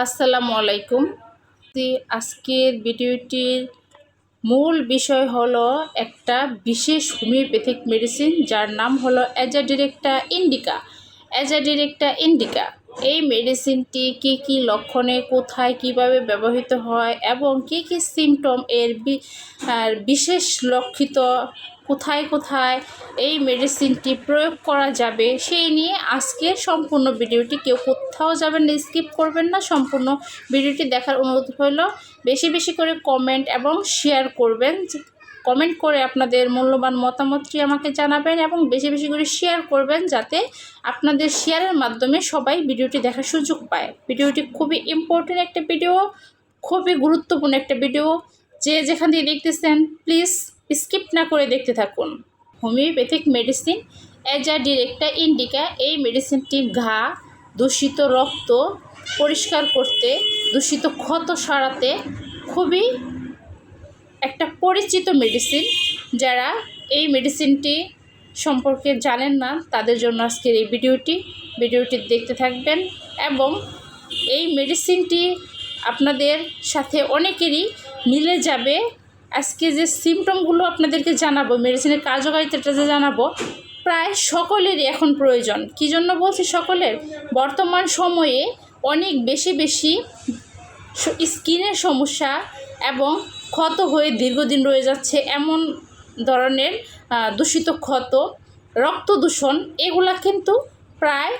আসসালামু আলাইকুম। আজকের ভিডিওটির মূল বিষয় হলো একটা বিশেষ হোমিওপ্যাথিক মেডিসিন, যার নাম হলো অ্যাজাডিরেক্টা ইন্ডিকা। অ্যাজাডিরেক্টা ইন্ডিকা এই মেডিসিনটি কি কি লক্ষণে, কোথায় কীভাবে ব্যবহৃত হয় এবং কি কি সিমটম এর বিশেষ লক্ষিত, কোথায় কোথায় এই মেডিসিনটি প্রয়োগ করা যাবে সেই নিয়ে আজকে সম্পূর্ণ ভিডিওটি। কেউ কোথাও যাবেন না স্কিপ করবেন না, সম্পূর্ণ ভিডিওটি দেখার অনুরোধ হইল বেশি বেশি করে কমেন্ট এবং শেয়ার করবেন। কমেন্ট করে আপনাদের মূল্যবান মতামতটি আমাকে জানাবেন এবং বেশি বেশি করে শেয়ার করবেন যাতে আপনাদের শেয়ারের মাধ্যমে সবাই ভিডিওটি দেখার সুযোগ পায়। ভিডিওটি খুবই ইম্পর্টেন্ট একটা ভিডিও খুবই গুরুত্বপূর্ণ একটা ভিডিও যে যেখান দিয়ে দেখতেছেন প্লিজ স্কিপ না করে দেখতে থাকুন। হোমিওপ্যাথিক মেডিসিন অ্যাজা ডিরেক্টা ইন্ডিকা এই মেডিসিনটি ঘা, দূষিত রক্ত পরিষ্কার করতে, দূষিত ক্ষত সারাতে খুবই একটা পরিচিত মেডিসিন যারা এই মেডিসিনটি সম্পর্কে জানেন না, তাদের জন্য আজকের এই ভিডিওটি। ভিডিওটি দেখতে থাকবেন এবং এই মেডিসিনটি আপনাদের সাথে অনেকেরই মিলে যাবে। আজকে যে সিমটমগুলো আপনাদেরকে জানাব মেডিসিনের কার্যকারিতাটা যে জানাব, প্রায় সকলেরই এখন প্রয়োজন। কী জন্য বলছি সকলের? বর্তমান সময়ে অনেক বেশি বেশি স্কিনের সমস্যা এবং ক্ষত হয়ে দীর্ঘদিন রয়ে যাচ্ছে এমন ধরনের দূষিত ক্ষত, রক্ত দূষণ, এগুলা কিন্তু প্রায়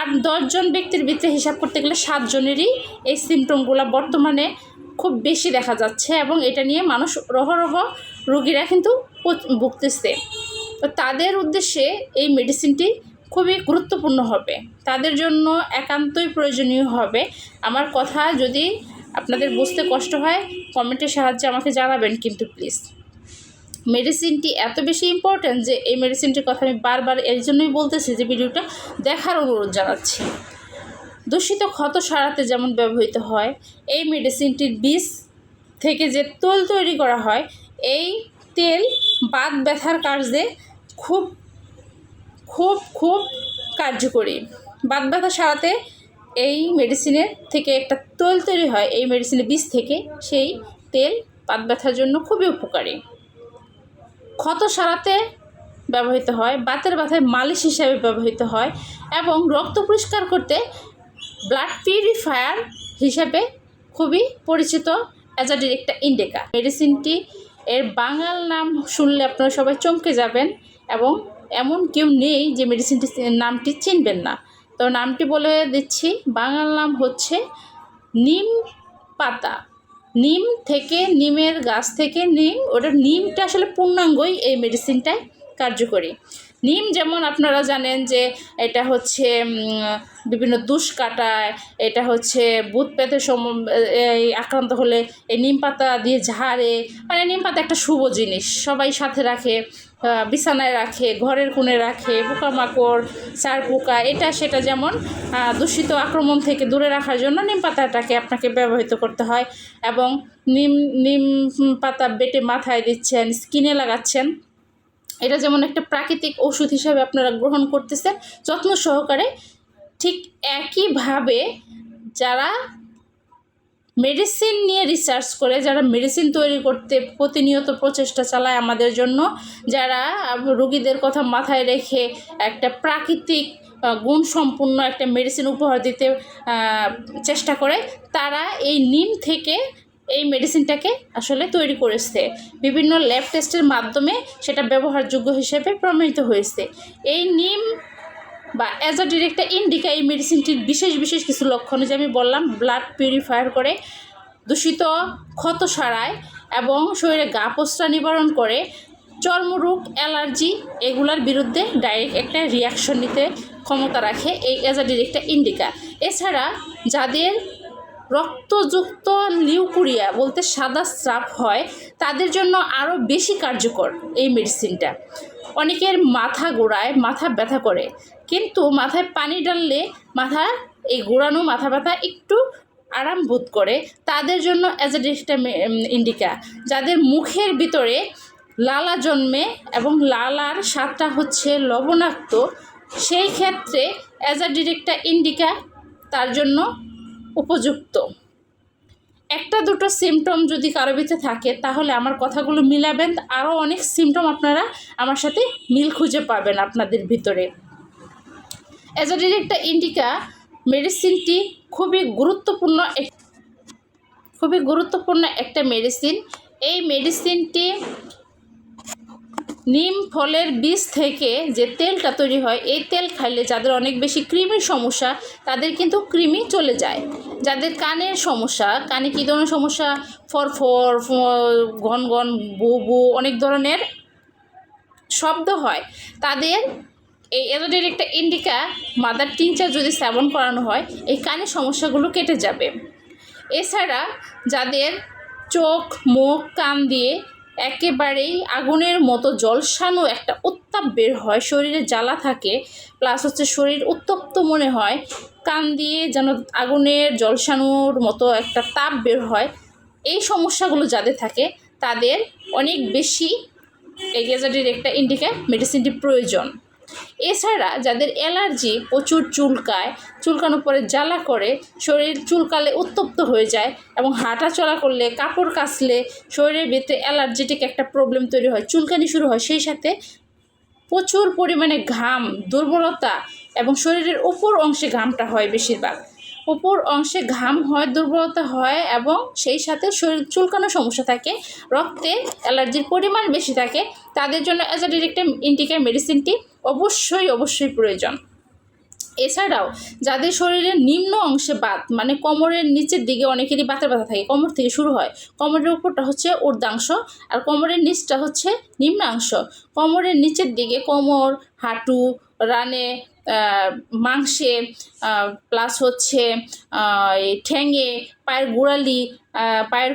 আট দশজন ব্যক্তির ভিতরে হিসাব করতে গেলে সাতজনেরই এই সিমটমগুলো বর্তমানে খুব বেশি দেখা যাচ্ছে এবং এটা নিয়ে মানুষ রহরহ রোগীরা কিন্তু ভুগতেছে। তো তাদের উদ্দেশ্যে এই মেডিসিনটি খুবই গুরুত্বপূর্ণ হবে। তাদের জন্য একান্তই প্রয়োজনীয় হবে। আমার কথা যদি আপনাদের বুঝতে কষ্ট হয়, কমেন্টের সাহায্যে আমাকে জানাবেন কিন্তু প্লিজ মেডিসিনটি এত বেশি ইম্পর্ট্যান্ট যে এই মেডিসিনটির কথা আমি বারবার এর জন্যই বলতেছি যে ভিডিওটা দেখার অনুরোধ জানাচ্ছি। দূষিত ক্ষত সারাতে যেমন ব্যবহৃত হয়, এই মেডিসিনটির বীজ থেকে যে তেল তৈরি করা হয়, এই তেল বাত ব্যথার কার্যে খুব খুব খুব কার্যকরী। বাত ব্যথা সারাতে এই মেডিসিনের থেকে একটা তেল তৈরি হয়, এই মেডিসিনের বীজ থেকে, সেই তেল পাত ব্যথার জন্য খুবই উপকারী। ক্ষত সারাতে ব্যবহৃত হয়, বাতের ব্যথায় মালিশ হিসাবে ব্যবহৃত হয় এবং রক্ত পরিষ্কার করতে ব্লাড পিউরিফায়ার হিসাবে খুবই পরিচিত অ্যাজাডির একটা ইন্ডিকা মেডিসিনটি এর বাঙাল নাম শুনলে আপনারা সবাই চমকে যাবেন এবং এমন কেউ নেই যে মেডিসিনটি নামটি চিনবেন না। তো নামটি বলে দিচ্ছি। বাঙাল নাম হচ্ছে নিম পাতা। নিম থেকে নিমের গাছ থেকে নিম, ওটা নিমটা আসলে পূর্ণাঙ্গই এই মেডিসিনটায় কার্যকরী। নিম যেমন আপনারা জানেন যে এটা হচ্ছে বিভিন্ন দুষ কাটায়, এটা হচ্ছে বুধ পেতে সম, এই আক্রান্ত হলে এই নিম পাতা দিয়ে ঝাড়ে মানে নিম পাতা একটা শুভ জিনিস। সবাই সাথে রাখে বিছানায় রাখে, ঘরের কোণে রাখে, পোকামাকড়, চার পোকা, এটা সেটা যেমন দূষিত আক্রমণ থেকে দূরে রাখার জন্য নিম পাতাটাকে আপনাকে ব্যবহৃত করতে হয় এবং নিম নিম পাতা বেটে মাথায় দিচ্ছেন, স্কিনে লাগাচ্ছেন। এটা যেমন একটা প্রাকৃতিক ওষুধ হিসাবে আপনারা গ্রহণ করতেছেন, যত্ন সহকারে ঠিক একইভাবে যারা মেডিসিন নিয়ে রিসার্চ করে, যারা মেডিসিন তৈরি করতে প্রতিনিয়ত প্রচেষ্টা চালায় আমাদের জন্য, যারা রোগীদের কথা মাথায় রেখে একটা প্রাকৃতিক গুণসম্পন্ন একটা মেডিসিন উপহার দিতে চেষ্টা করে, তারা এই নিম থেকে এই মেডিসিনটাকে আসলে তৈরি করেছে। বিভিন্ন ল্যাব টেস্টের মাধ্যমে সেটা ব্যবহারযোগ্য হিসেবে প্রমাণিত হয়েছে। এই নিম বা অ্যাজ আ ডিরেক্টর ইন্ডিকা এই মেডিসিনটির বিশেষ বিশেষ কিছু লক্ষণ যে আমি বললাম ব্লাড পিউরিফায়ার করে দূষিত ক্ষত সারায় এবং শরীরে গা পোস্টা নিবারণ করে, চর্মরোগ, অ্যালার্জি এগুলোর বিরুদ্ধে ডাইরেক্ট একটা রিয়াকশন নিতে ক্ষমতা রাখে এই অ্যাজ আ ডিরেক্টর ইন্ডিকা এছাড়া যাদের রক্তযুক্ত লিউকুরিয়া বলতে সাদা স্রাব হয়, তাদের জন্য আরও বেশি কার্যকর এই মেডিসিনটা। অনেকের মাথা গোড়ায় মাথা ব্যথা করে, কিন্তু মাথায় পানি ডাললে মাথা, এই গোড়ানো মাথা ব্যথা একটু আরাম বোধ করে। তাদের জন্য অ্যাজ এ ডিরেক্টা ইন্ডিকা, যাদের মুখের ভিতরে লালা জন্মে এবং লালার স্বাদটা হচ্ছে লবণাক্ত, সেই ক্ষেত্রে অ্যাজ আ ডিরেক্টা ইন্ডিকা তার জন্য উপযুক্ত। একটা দুটো সিমটম যদি কারও ভিতরে থাকে, তাহলে আমার কথাগুলো মিলাবেন। আরও অনেক সিমটম আপনারা আমার সাথে মিল খুঁজে পাবেন আপনাদের ভিতরে। অ্যাজাডির একটা ইন্ডিকা মেডিসিনটি খুবই গুরুত্বপূর্ণ খুবই গুরুত্বপূর্ণ একটা মেডিসিন এই মেডিসিনটি নিম ফলের বীজ থেকে যে তেলটা তৈরি হয়, এই তেল খাইলে যাদের অনেক বেশি কৃমির সমস্যা, তাদের কিন্তু কৃমি চলে যায়। যাদের কানের সমস্যা, কানে কী ধরনের সমস্যা? ফরফর ফ- ঘন ঘন, বু বু, অনেক ধরনের শব্দ হয়। তাদের এই এলোডের একটা ইন্ডিকা, মাদার টিংচার যদি সেবন করানো হয়, এই কানের সমস্যাগুলো কেটে যাবে। এছাড়া যাদের চোখ, মুখ, কান দিয়ে একেবারেই আগুনের মতো জলসানো একটা উত্তাপ বের হয়, শরীরে জ্বালা থাকে প্লাস হচ্ছে শরীর উত্তপ্ত মনে হয়, কান দিয়ে যেন আগুনের জলসানোর মতো একটা তাপ বের হয়। এই সমস্যাগুলো যাদের থাকে, তাদের অনেক বেশি এই একটা ইন্ডিকা মেডিসিনটি প্রয়োজন। এছাড়া যাদের অ্যালার্জি প্রচুর চুলকায়, চুলকানোর পরে জ্বালা করে, শরীর চুলকালে উত্তপ্ত হয়ে যায় এবং হাঁটা চলা করলে, কাপড় কাচলে শরীরের ভিতরে অ্যালার্জেটিক একটা প্রবলেম তৈরি হয়, চুলকানি শুরু হয়। সেই সাথে প্রচুর পরিমাণে ঘাম, দুর্বলতা এবং শরীরের উপর অংশে ঘামটা হয় বেশিরভাগ। উপর অংশে ঘাম হয়, দুর্বলতা হয় এবং সেই সাথে শরীর চুলকানোর সমস্যা থাকে, রক্তে অ্যালার্জির পরিমাণ বেশি থাকে, তাদের জন্য অ্যাজ ডিরেক্টের ইন্টিকের মেডিসিনটি অবশ্যই অবশ্যই প্রয়োজন। এছাড়াও, যাদের শরীরের নিম্ন অংশে বাত মানে কোমরের নিচের দিকে অনেকেরই বাতের ব্যথা থাকে, কোমর থেকে শুরু হয়, কোমরের উপরটা হচ্ছে ঊর্ধ্বাংশ আর কোমরের নিচটা হচ্ছে নিম্নাংশ। কোমরের নিচের দিকে কোমর, হাঁটু, রানে মাংসে প্লাস হচ্ছে ঠ্যাঙে, পায়ের গোড়ালি পায়ের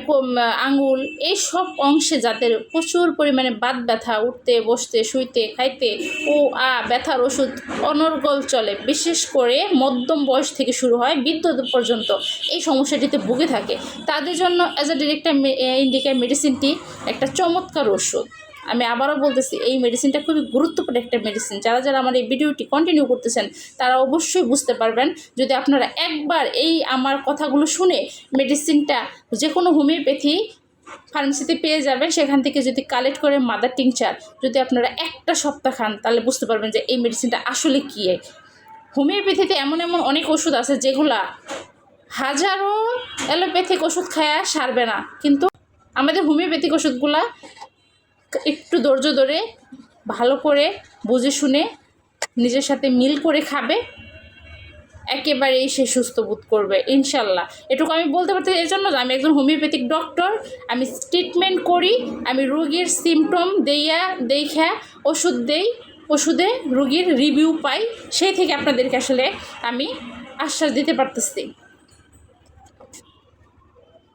আঙুল, এই সব অংশে যাদের প্রচুর পরিমাণে বাত ব্যথা, উঠতে, বসতে, শুইতে, খাইতে ও, আ, ব্যথার ওষুধ অনর্গল চলে। বিশেষ করে মধ্যম বয়স থেকে শুরু হয় বৃদ্ধ পর্যন্ত এই সমস্যাটিতে ভুগে থাকে। তাদের জন্য অ্যাজ আ ডিরেক্টার ইন্ডিকা মেডিসিনটি একটা চমৎকার ওষুধ। আমি আবারও বলতেছি, এই মেডিসিনটা খুবই গুরুত্বপূর্ণ একটা মেডিসিন যারা যারা আমার এই ভিডিওটি কন্টিনিউ করতেছেন, তারা অবশ্যই বুঝতে পারবেন। যদি আপনারা একবার এই আমার কথাগুলো শুনে মেডিসিনটা যে কোনো হোমিওপ্যাথি ফার্মেসিতে পেয়ে যাবেন, সেখান থেকে যদি কালেক্ট করে মাদার টিংচার যদি আপনারা একটা সপ্তাহ খান, তাহলে বুঝতে পারবেন যে এই মেডিসিনটা আসলে কী। হোমিওপ্যাথিতে এমন এমন অনেক ওষুধ আছে, যেগুলা হাজারো অ্যালোপ্যাথিক ওষুধ খায়া সারবে না। কিন্তু আমাদের হোমিওপ্যাথিক ওষুধগুলা একটু ধৈর্য ধরে, ভালো করে বুঝে শুনে নিজের সাথে মিল করে খাবে। একেবারেই সে সুস্থ বোধ করবে, ইনশাল্লাহ। এটুকু আমি বলতে পারতে এই জন্য আমি একজন হোমিওপ্যাথিক ডক্টর, আমি ট্রিটমেন্ট করি, আমি রোগীর সিমটম দেইয়া দেখা, ওষুধ দেই, ওষুধে রুগীর রিভিউ পাই, সেই থেকে আপনাদেরকে আসলে আমি আশ্বাস দিতে পারতেছি।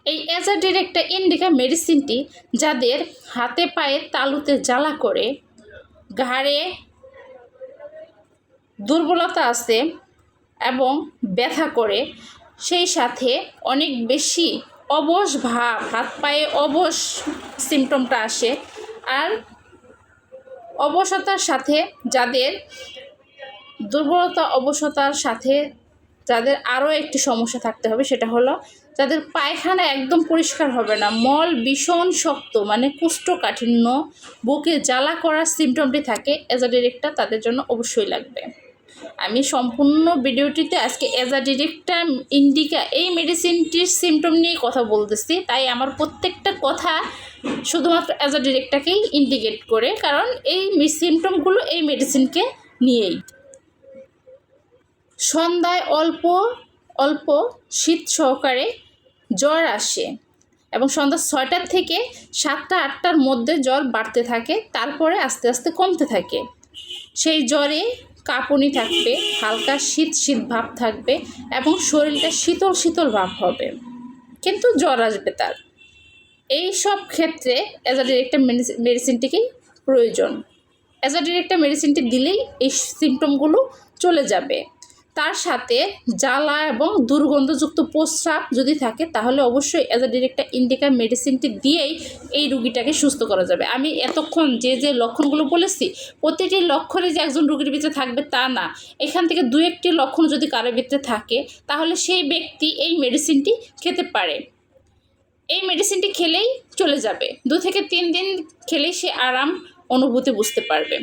এই অ্যাজাডির একটা ইন্ডিকা মেডিসিনটি যাদের হাতে পায়ে তালুতে জ্বালা করে, ঘাড়ে দুর্বলতা আছে এবং ব্যথা করে, সেই সাথে অনেক বেশি অবশ ভাব, হাত পায়ে অবশ সিমটমটা আসে। আর অবসতার সাথে যাদের দুর্বলতা অবসতার সাথে যাদের আরও একটি সমস্যা থাকতে হবে সেটা হলো যাদের পায়খানা একদম পরিষ্কার হবে না, মল ভীষণ শক্ত মানে কুষ্ঠকাঠিন্য, বুকে জ্বালা করার সিমটমটি থাকে ডিরেক্টর তাদের জন্য অবশ্যই লাগবে। আমি সম্পূর্ণ ভিডিওটিতে আজকে ডিরেক্টর ইন্ডিকা এই মেডিসিনটির সিমটম নিয়ে কথা বলতেছি, তাই আমার প্রত্যেকটা কথা শুধুমাত্র অ্যাজ আ ডিরেক্টরকেই ইন্ডিকেট করে, কারণ এই সিমটমগুলো এই মেডিসিনকে নিয়েই। সন্ধ্যায় অল্প অল্প শীত সহকারে জ্বর আসে এবং সন্ধ্যা ছয়টার থেকে সাতটা, আটটার মধ্যে জ্বর বাড়তে থাকে, তারপরে আস্তে আস্তে কমতে থাকে। সেই জ্বরে কাঁপুনি থাকবে, হালকা শীত শীত ভাব থাকবে এবং শরীরটা শীতল শীতল ভাব হবে। কিন্তু জ্বর আসবে তার। এই সব ক্ষেত্রে অ্যাজ আ ডিরেক্টর মেডিসিনটিকেই প্রয়োজন। অ্যাজ আ ডিরেক্টর মেডিসিনটি দিলেই এই সিমটমগুলো চলে যাবে। তার সাথে জ্বালা এবং দুর্গন্ধযুক্ত প্রস্রাব যদি থাকে, তাহলে অবশ্যই অ্যাজ আ ডিরেক্টর ইন্ডিকা মেডিসিনটি দিয়েই এই রুগীটাকে সুস্থ করা যাবে। আমি এতক্ষণ যে যে লক্ষণগুলো বলেছি, প্রতিটি লক্ষণে যে একজন রুগীর ভিতরে থাকবে তা না। এখান থেকে দু একটি লক্ষণ যদি কারোর ভিতরে থাকে, তাহলে সেই ব্যক্তি এই মেডিসিনটি খেতে পারে। এই মেডিসিনটি খেলেই চলে যাবে। দু থেকে তিন দিন খেলেই সে আরাম, অনুভূতি বুঝতে পারবে।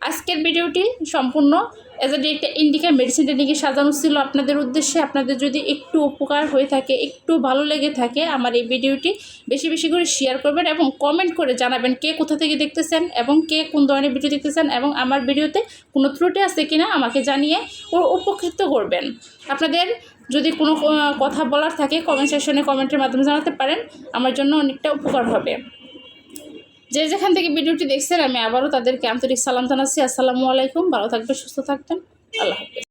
আজকের ভিডিওটি সম্পূর্ণ অ্যাজ এ একটা ইন্ডিকা মেডিসিনটা নিয়ে সাজানো ছিল আপনাদের উদ্দেশ্যে। আপনাদের যদি একটু উপকার হয়ে থাকে, একটু ভালো লেগে থাকে, আমার এই ভিডিওটি বেশি বেশি করে শেয়ার করবেন এবং কমেন্ট করে জানাবেন কে কোথা থেকে দেখতেছেন এবং কে কোন ধরনের ভিডিও দেখতেছেন এবং আমার ভিডিওতে কোনো ত্রুটি আছে কিনা আমাকে জানিয়ে ও উপকৃত করবেন। আপনাদের যদি কোনো কথা বলার থাকে কমেন্ট সেকশনে কমেন্টের মাধ্যমে জানাতে পারেন। আমার জন্য অনেকটা উপকার হবে। যে যেখান থেকে ভিডিওটি দেখছেন, আমি আবারও তাদেরকে আন্তরিক সালাম জানাচ্ছি। আসসালামু আলাইকুম, ভালো থাকবেন, সুস্থ থাকবেন। আল্লাহ হাফিজ।